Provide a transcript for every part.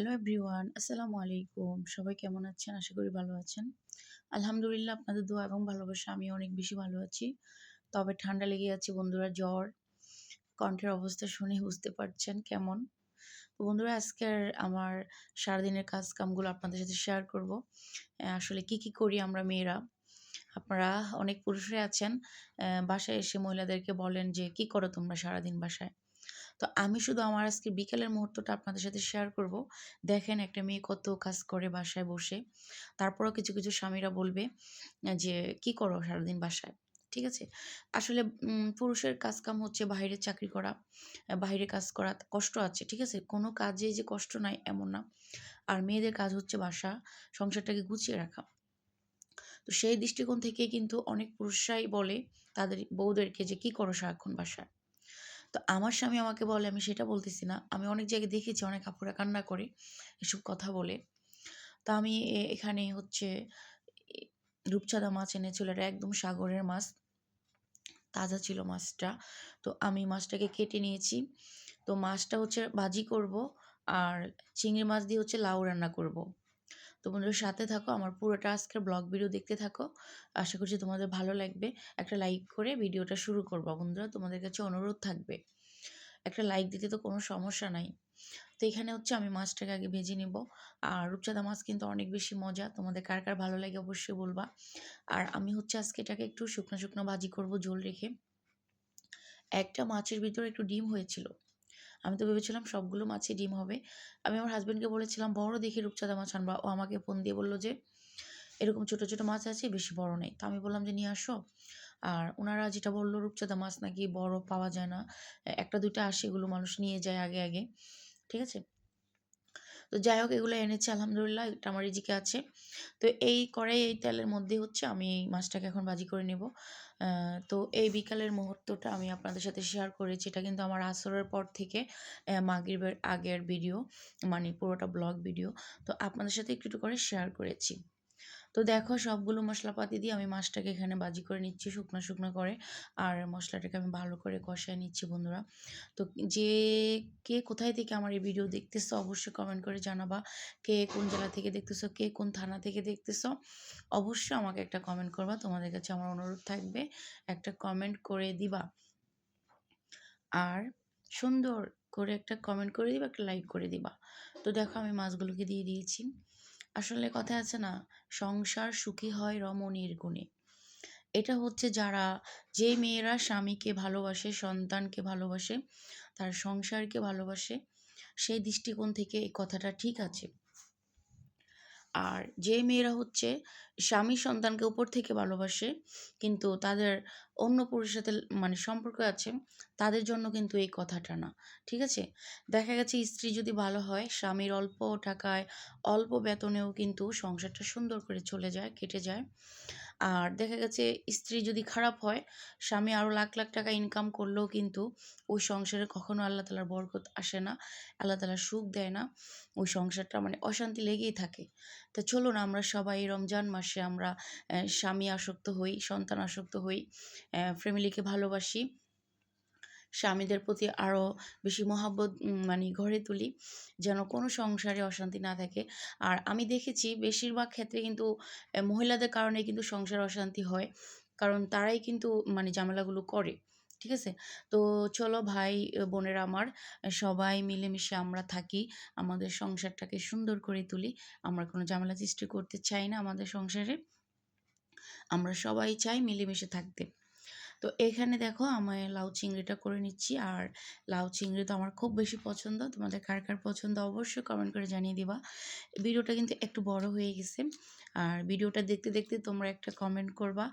Hello everyone আসসালামু আলাইকুম সবাই কেমন আছেন? আশা করি ভালো আছেন। আলহামদুলিল্লাহ, আপনাদের দোয়া এবং ভালোবাসা আমি অনেক বেশি ভালো আছি। তবে ঠান্ডা লেগে যাচ্ছে বন্ধুরা, জ্বর। কণ্ঠের অবস্থা শুনে বুঝতে পারছেন কেমন। তো বন্ধুরা, আজকের আমার সারাদিনের কাজ কামগুলো আপনাদের সাথে শেয়ার করব। আসলে কি কি করি আমরা মেয়েরা? আপনারা অনেক পুরুষরাই আছেন। বাসায় এসে মহিলাদেরকে বলেন যে, কি করো তোমরা সারাদিন বাসায়? তো আমি শুধু আমার আজকে বিকেলের মুহূর্তটা আপনাদের সাথে শেয়ার করব। দেখেন একটা মেয়ে কত কাজ করে বাসায় বসে। তারপরও কিছু কিছু স্বামীরা বলবে যে, কি করো সারাদিন বাসায়? ঠিক আছে? আসলে পুরুষের কাজ কাম হচ্ছে বাইরে চাকরি করা বাইরে কাজ করা কষ্ট আছে, ঠিক আছে? কোনো কাজে যে কষ্ট নাই, এমন না। আর মেয়েদের কাজ হচ্ছে বাসা, সংসারটাকে গুছিয়ে রাখা। তো সেই দৃষ্টিকোণ থেকে কিন্তু অনেক পুরুষরাই বলে তাদের বউদেরকে যে, কি করো সারাক্ষণ বাসায়? তো আমার স্বামী আমাকে বলে, আমি সেটা বলতেছি না। আমি অনেক জায়গায় দেখেছি, অনেক আপুরা কান্না করে, এসব কথা বলে। তা আমি এখানে হচ্ছে রূপচাঁদা মাছ এনেছিল, এটা একদম সাগরের মাছ, তাজা ছিল মাছটা। তো আমি মাছটাকে কেটে নিয়েছি। তো মাছটা হচ্ছে ভাজি করব আর চিংড়ি মাছ দিয়ে হচ্ছে লাউ রান্না করব। তো বন্ধুরা সাথে থাকো, আমার পুরোটা আজকের ব্লগ ভিডিও দেখতে থাকো। আশা করছি তোমাদের ভালো লাগবে। একটা লাইক করে ভিডিওটা শুরু করব বন্ধুরা, তোমাদের কাছে অনুরোধ থাকবে। একটা লাইক দিতে তো কোনো সমস্যা নাই। তো এখানে হচ্ছে আমি মাছটাকে আগে ভেজে নিব। আর রূপচাঁদা মাছ কিন্তু অনেক বেশি মজা, তোমাদের কার কার ভালো লাগে অবশ্যই বলবা। আর আমি হচ্ছে আজকে এটাকে একটু শুকনো শুকনো ভাজি করব ঝোল রেখে। একটা মাছের ভিতরে একটু ডিম হয়েছিল। আমি তো ভেবেছিলাম সবগুলো মাছই ডিম হবে। আমি আমার হাজব্যান্ডকে বলেছিলাম, বড় দেখি রূপচাঁদা মাছ আনবা। ও আমাকে ফোন দিয়ে বলল যে, এরকম ছোটো ছোটো মাছ আছে, বেশি বড় নেই। তো আমি বললাম যে, নিয়ে আসো। আর ওনারা যেটা বলল, রূপচাঁদা মাছ নাকি বড় পাওয়া যায় না। একটা দুইটা আসে, এগুলো মানুষ নিয়ে যায় আগে আগে। ঠিক আছে? তো যাই হোক এগুলো এনেছে, আলহামদুলিল্লাহ, এটা আমার রিজিকে আছে। তো এই কড়াই এই তেলের মধ্যে হচ্ছে আমি এই মাছটাকে এখন ভাজি করে নেব। তো এই বিকালের মুহূর্তটা আমি আপনাদের সাথে শেয়ার করেছি। এটা কিন্তু আমার আসরের পর থেকে মাগরিবের আগের ভিডিও মানে পুরোটা ব্লগ ভিডিও তো আপনাদের সাথে একটু একটু করে শেয়ার করেছি। তো দেখো সবগুলো মশলাপাতি দিয়ে আমি মাছটাকে এখানে বাজি করে নিচ্ছি শুকনো শুকনো করে। আর মশলাটাকে আমি ভালো করে কষায় নিচ্ছি বন্ধুরা। তো যে কে কোথায় থেকে আমার এই ভিডিও দেখতেছো অবশ্যই কমেন্ট করে জানাবা। কে কোন জেলা থেকে দেখতেছো, কে কোন থানা থেকে দেখতেছো অবশ্যই আমাকে একটা কমেন্ট করবা। তোমাদের কাছে আমার অনুরোধ থাকবে একটা কমেন্ট করে দিবা। আর সুন্দর করে একটা কমেন্ট করে দিবা, একটা লাইক করে দিবা। তো দেখো আমি মাছগুলোকে দিয়ে দিয়েছি। আসলে কথা আছে না, সংসার সুখী হয় রমণীর গুণে। এটা হচ্ছে যারা যে মেয়েরা স্বামীকে ভালোবাসে, সন্তানকে ভালোবাসে, তার সংসারকে ভালোবাসে, সেই দৃষ্টিকোণ থেকে এই কথাটা ঠিক আছে। আর যে মেয়েরা হচ্ছে স্বামী সন্তানকে উপর থেকে ভালোবাসে, কিন্তু তাদের অন্য পুরুষের সাথে মানে সম্পর্ক আছে, তাদের জন্য কিন্তু এই কথাটা না, ঠিক আছে? দেখা গেছে স্ত্রী যদি ভালো হয়, স্বামীর অল্প টাকায়, অল্প বেতনেও কিন্তু সংসারটা সুন্দর করে চলে যায়, কেটে যায়। আর দেখা গেছে স্ত্রী যদি খারাপ হয়, স্বামী আরও লাখ লাখ টাকা ইনকাম করলেও কিন্তু ওই সংসারে কখনো আল্লাহ তালার বরকত আসে না, আল্লাহ তালার সুখ দেয় না, ওই সংসারটা মানে অশান্তি লেগেই থাকে। তো চলুন আমরা সবাই রমজান মাসে আমরা স্বামী আসক্ত হই, সন্তান আসক্ত হই ফ্যামিলিকে ভালোবাসি। স্বামীদের প্রতি আরও বেশি মহাব্বত মানে গড়ে তুলি, যেন কোনো সংসারে অশান্তি না থাকে। আর আমি দেখেছি বেশিরভাগ ক্ষেত্রে কিন্তু মহিলাদের কারণে কিন্তু সংসার অশান্তি হয়, কারণ তারাই কিন্তু মানে ঝামেলাগুলো করে। ঠিক আছে? তো চলো ভাই বোনের আমার সবাই মিলেমিশে আমরা থাকি, আমাদের সংসারটাকে সুন্দর করে তুলি। আমরা কোনো ঝামেলা সৃষ্টি করতে চাই না আমাদের সংসারে। আমরা সবাই চাই মিলেমিশে থাকতে। তো এখানে দেখো আমি লাউ চিংড়িটা করে নিচ্ছি। আর লাউ চিংড়ি তো আমার খুব বেশি পছন্দ। তোমাদের কার কার পছন্দ অবশ্যই কমেন্ট করে জানিয়ে দিবা। ভিডিওটা কিন্তু একটু বড় হয়ে গেছে। আর ভিডিওটা দেখতে দেখতে তোমরা একটা কমেন্ট করবা।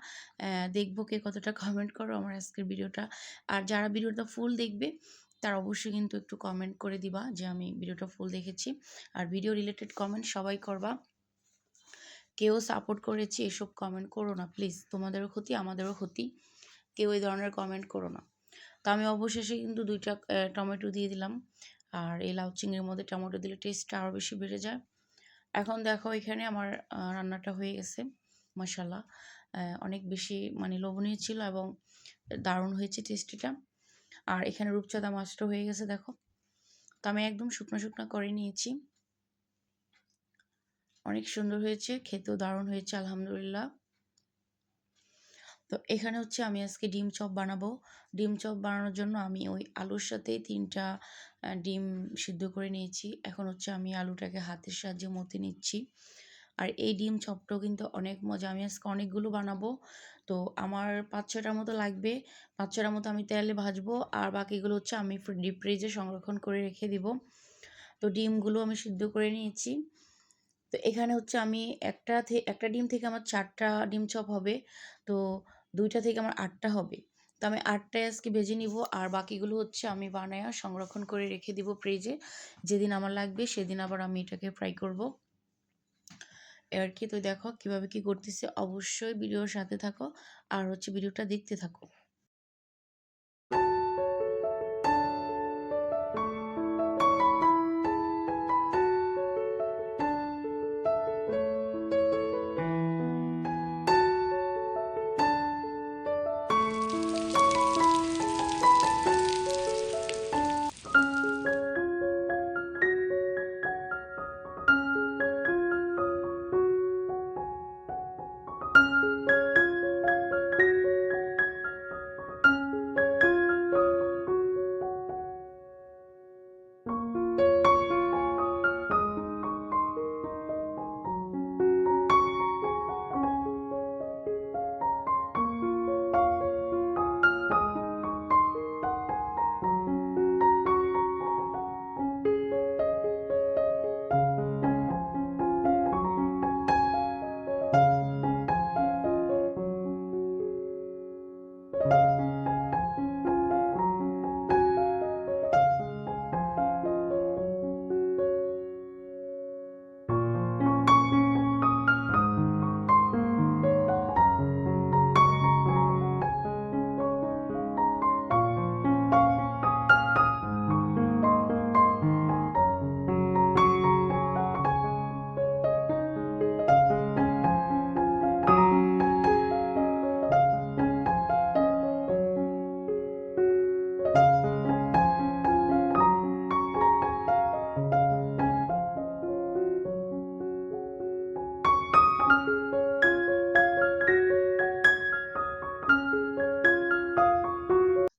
দেখব কে কতটা কমেন্ট করো আমার আজকের ভিডিওটা। আর যারা ভিডিওটা ফুল দেখবে, তার অবশ্যই কিন্তু একটু কমেন্ট করে দিবা যে আমি ভিডিওটা ফুল দেখেছি। আর ভিডিও রিলেটেড কমেন্ট সবাই করবা। কেউ সাপোর্ট করেছি, এসব কমেন্ট করো না। প্লিজ তোমাদেরও ক্ষতি, আমাদেরও ক্ষতি। কেউ এই ধরনের কমেন্ট করো না। তো আমি অবশেষে কিন্তু দুইটা টমেটো দিয়ে দিলাম। আর এই লাউ চিংড়ির মধ্যে টমেটো দিলে টেস্টটা আরও বেশি বেড়ে যায়। এখন দেখো এখানে আমার রান্নাটা হয়ে গেছে মশালা অনেক বেশি মানে লোভনীয় ছিল এবং দারুণ হয়েছে টেস্টিটা আর এখানে রূপচাঁদা মাছটা হয়ে গেছে দেখো। তো আমি একদম শুকনো শুকনো করে নিয়েছি। অনেক সুন্দর হয়েছে, খেতেও দারুণ হয়েছে, আলহামদুলিল্লাহ। তো এখানে হচ্ছে আমি আজকে ডিম চপ বানাবো। ডিম চপ বানানোর জন্য আমি ওই আলুর সাথে তিনটা ডিম সিদ্ধ করে নিয়েছি। এখন হচ্ছে আমি আলুটাকে হাতের সাহায্যে মতে নিচ্ছি। আর এই ডিম চপটাও কিন্তু অনেক মজা। আমি আজকে অনেকগুলো বানাবো। তো আমার পাঁচ ছটার মতো লাগবে। পাঁচ ছটার মতো আমি তেলে ভাজবো। আর বাকিগুলো হচ্ছে আমি ডিপ ফ্রিজে সংরক্ষণ করে রেখে দিব। তো ডিমগুলো আমি সিদ্ধ করে নিয়েছি। তো এখানে হচ্ছে আমি একটা থেকে একটা ডিম থেকে আমার চারটা ডিম চপ হবে। তো দুইটা থেকে আমার আটটা হবে। তো আমি আটটায় আজকে ভেজে নিব, আর বাকিগুলো হচ্ছে আমি বানায়া সংরক্ষণ করে রেখে দিব ফ্রিজে যেদিন আমার লাগবে সেদিন আবার আমি এটাকে ফ্রাই করব। আর কি, তো দেখো কীভাবে কি করতেছে। অবশ্যই ভিডিওর সাথে থাকো, আর হচ্ছে ভিডিওটা দেখতে থাকো।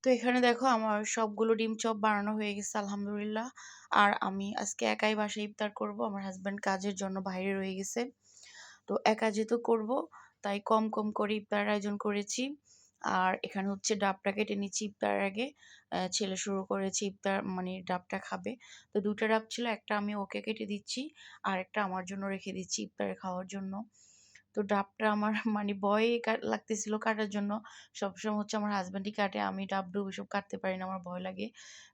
তো এখানে দেখো আমার সবগুলো ডিম চপ বানানো হয়ে গেছে, আলহামদুলিল্লাহ। আর আমি আজকে একাই বাসায় ইফতার করব, আমার হাজব্যান্ড কাজের জন্য বাইরে রয়ে গেছে। তো একা যেহেতু করব, তাই কম কম করে ইফতার আয়োজন করেছি। আর এখানে হচ্ছে ডাবটা কেটে নিচ্ছি ইফতার আগে। ছেলে শুরু করেছে ইফতার মানে ডাবটা খাবে। তো দুটো ডাব ছিল, একটা আমি ওকে কেটে দিচ্ছি, আর একটা আমার জন্য রেখে দিচ্ছি ইফতারে খাওয়ার জন্য। তো ডাবটা আমার মানে ভয় লাগতেছিল কাটার জন্য। সবসময় হচ্ছে আমার হাজব্যান্ডই কাটে, আমি ডাব ডুব এসব কাটতে পারি না, আমার ভয় লাগে।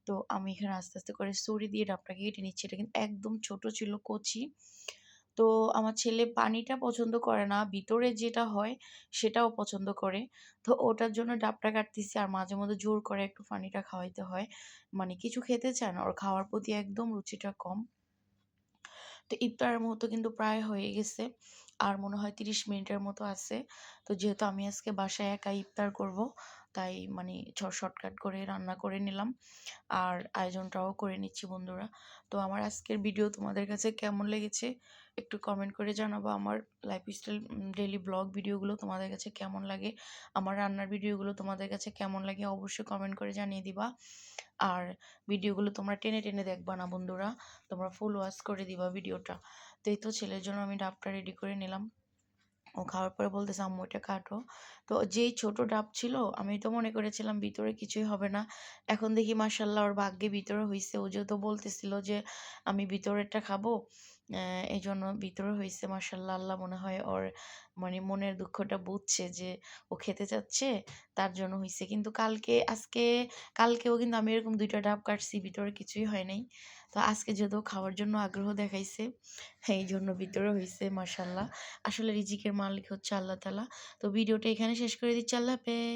তো আমি এখানে আস্তে আস্তে করে ছুরি দিয়ে ডাবটাকে কেটে নিচ্ছি। এটা কিন্তু একদম ছোট ছিল, কচি। তো আমার ছেলে পানিটা পছন্দ করে না, ভিতরে যেটা হয় সেটাও পছন্দ করে। তো ওটার জন্য ডাবটা কাটতেছি আর মাঝে মধ্যে জোর করে একটু পানিটা খাওয়াইতে হয়। মানে কিছু খেতে চায় না, ওর খাওয়ার প্রতি একদম রুচিটা কম। তো ইফতারের মতো কিন্তু প্রায় হয়ে গেছে। আর মনে হয় তিরিশ মিনিটের মতো আছে। তো যেহেতু আমি আজকে বাসায় একা ইফতার করব, তাই মানে শর্টকাট করে রান্না করে নিলাম। আর আয়োজনটাও করে নিচ্ছি বন্ধুরা। তো আমার আজকের ভিডিও তোমাদের কাছে কেমন লেগেছে একটু কমেন্ট করে জানাব। আমার লাইফস্টাইল ডেলি ব্লগ ভিডিওগুলো তোমাদের কাছে কেমন লাগে? আমার রান্নার ভিডিওগুলো তোমাদের কাছে কেমন লাগে অবশ্যই কমেন্ট করে জানিয়ে দিবা। আর ভিডিওগুলো তোমরা টেনে টেনে দেখবা না বন্ধুরা। তোমরা ফুল ওয়াশ করে দিবা ভিডিওটা। তো এই তো ছেলের জন্য আমি ডাবটা রেডি করে নিলাম। ও খাওয়ার পরে বলতেছে, আম্মু, এটা কাটো। তো যেই ছোট ডাব ছিল, আমি তো মনে করেছিলাম ভিতরে কিছুই হবে না। এখন দেখি মার্শাল্লাহ ওর ভাগ্যে ভিতরে হয়েছে ও যেহেতু বলতেছিল যে, আমি ভিতরেরটা খাব। এই জন্য ভিতরে হয়েছে মার্শাল্লাহ আল্লাহ মনে হয় ওর মানে মনের দুঃখটা বুঝছে যে ও খেতে চাচ্ছে, তার জন্য হয়েছে কিন্তু কালকে, আজকে, কালকেও কিন্তু আমি এরকম দুইটা ডাব কাটছি ভিতরে কিছুই হয় নাই। তো আজকে যেহেতু খাওয়ার জন্য আগ্রহ দেখাইছে, এই জন্য ভিতরে হয়েছে মার্শাল্লাহ আসলে রিজিকের মালিক হচ্ছে আল্লাহ তালা তো ভিডিওটা এখানে শেষ করে দিচ্ছি, আল্লাহ হাফেজ।